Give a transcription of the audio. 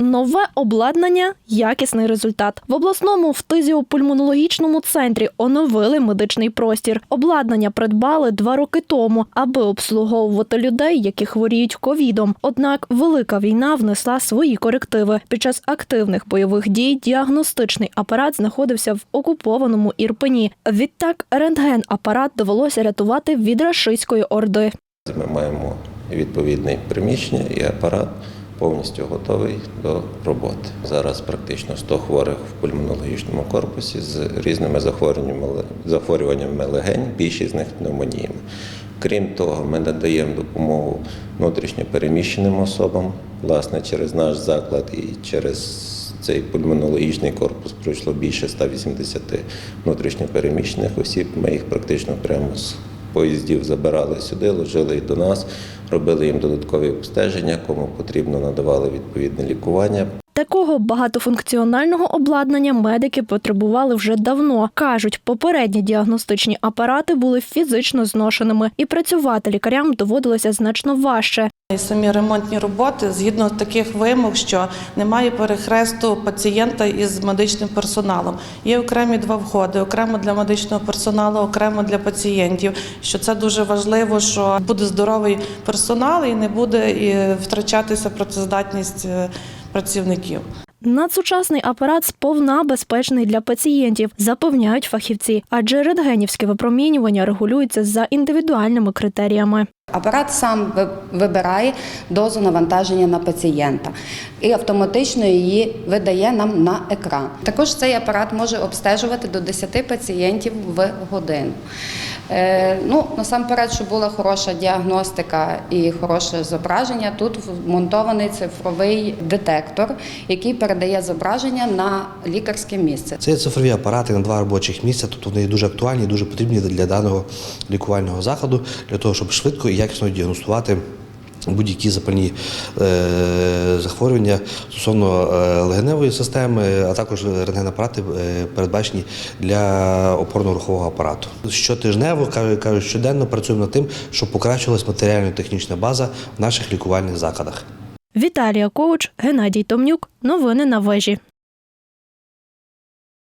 Нове обладнання, якісний результат. В обласному фтизіопульмонологічному центрі оновили медичний простір. Обладнання придбали два роки тому, аби обслуговувати людей, які хворіють ковідом. Однак велика війна внесла свої корективи. Під час активних бойових дій діагностичний апарат знаходився в окупованому Ірпені. Відтак рентген-апарат довелося рятувати від рашистської орди. Ми маємо відповідне приміщення і апарат повністю готовий до роботи. Зараз практично 100 хворих в пульмонологічному корпусі з різними захворюваннями, захворюваннями легень, більшість з них пневмоніями. Крім того, ми надаємо допомогу внутрішньо переміщеним особам, власне, через наш заклад і через цей пульмонологічний корпус пройшло більше 180 внутрішньо переміщених осіб. Ми їх практично прямо з поїздів забирали сюди, ложили їх до нас, робили їм додаткові обстеження, кому потрібно надавали відповідне лікування. Такого багатофункціонального обладнання медики потребували вже давно. кажуть, попередні діагностичні апарати були фізично зношеними, і працювати лікарям доводилося значно важче. І самі ремонтні роботи згідно таких вимог, що немає перехресту пацієнта із медичним персоналом. Є окремі два входи: окремо для медичного персоналу, окремо для пацієнтів. Що це дуже важливо, що буде здоровий персонал і не буде втрачатися працездатність е, працівників. Надсучасний апарат сповна безпечний для пацієнтів, запевняють фахівці, адже рентгенівське випромінювання регулюється за індивідуальними критеріями. Апарат сам вибирає дозу навантаження на пацієнта і автоматично її видає нам на екран. Також цей апарат може обстежувати до 10 пацієнтів в годину. Е, ну, насамперед, щоб була хороша діагностика і хороше зображення, тут вмонтований цифровий детектор, який передає зображення на лікарське місце. Це цифрові апарати на два робочих місця, тобто вони дуже актуальні, дуже потрібні для даного лікувального заходу, для того, щоб швидко і якісно діагностувати будь-які запальні е, захворювання стосовно е, легеневої системи, а також рентгенапарати е, передбачені для опорно-рухового апарату. Щотижнево, кажуть, щоденно працюємо над тим, щоб покращилась матеріально-технічна база в наших лікувальних закладах. Віталія Коуч, Геннадій Томнюк. Новини на вежі.